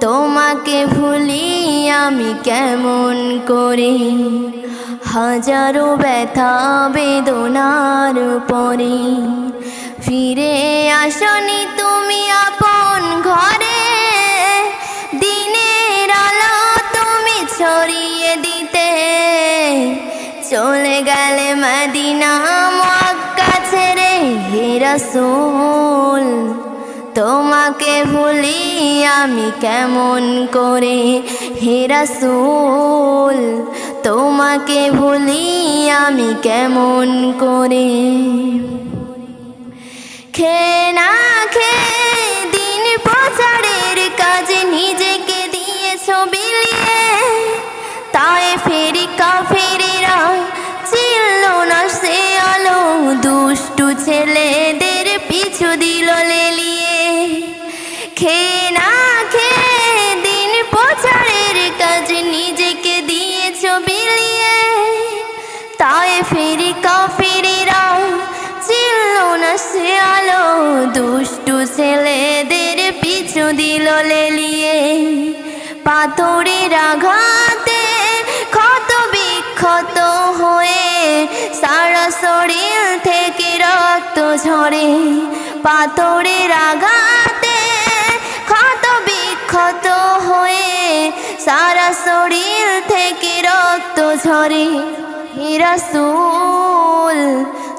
তোমাকে ভুলি আমি কেমন করে? হাজারো ব্যথা বেদনার পরে ফিরে আসনি তুমি আপন ঘরে। দিনের আলো তুমি ছড়িয়ে দিতে। চলে গেলে মদিনা মক্কা ছেড়ে হে রাসূল। তোমাকে ভুলি আমি কেমন করে? হে রাসূল, তোমাকে ভুলি আমি কেমন করে? খে না খে আলো দুষ্টু ছেলেদের পিছু দিল লেলিয়ে। পাথরের আঘাতে ক্ষত বিক্ষত হয়ে সারা শরীর থেকে রক্ত ঝরে। পাথরের আঘাতে ক্ষত বিক্ষত হয়ে সারা শরীর থেকে রক্ত ঝরে। হিরাসুল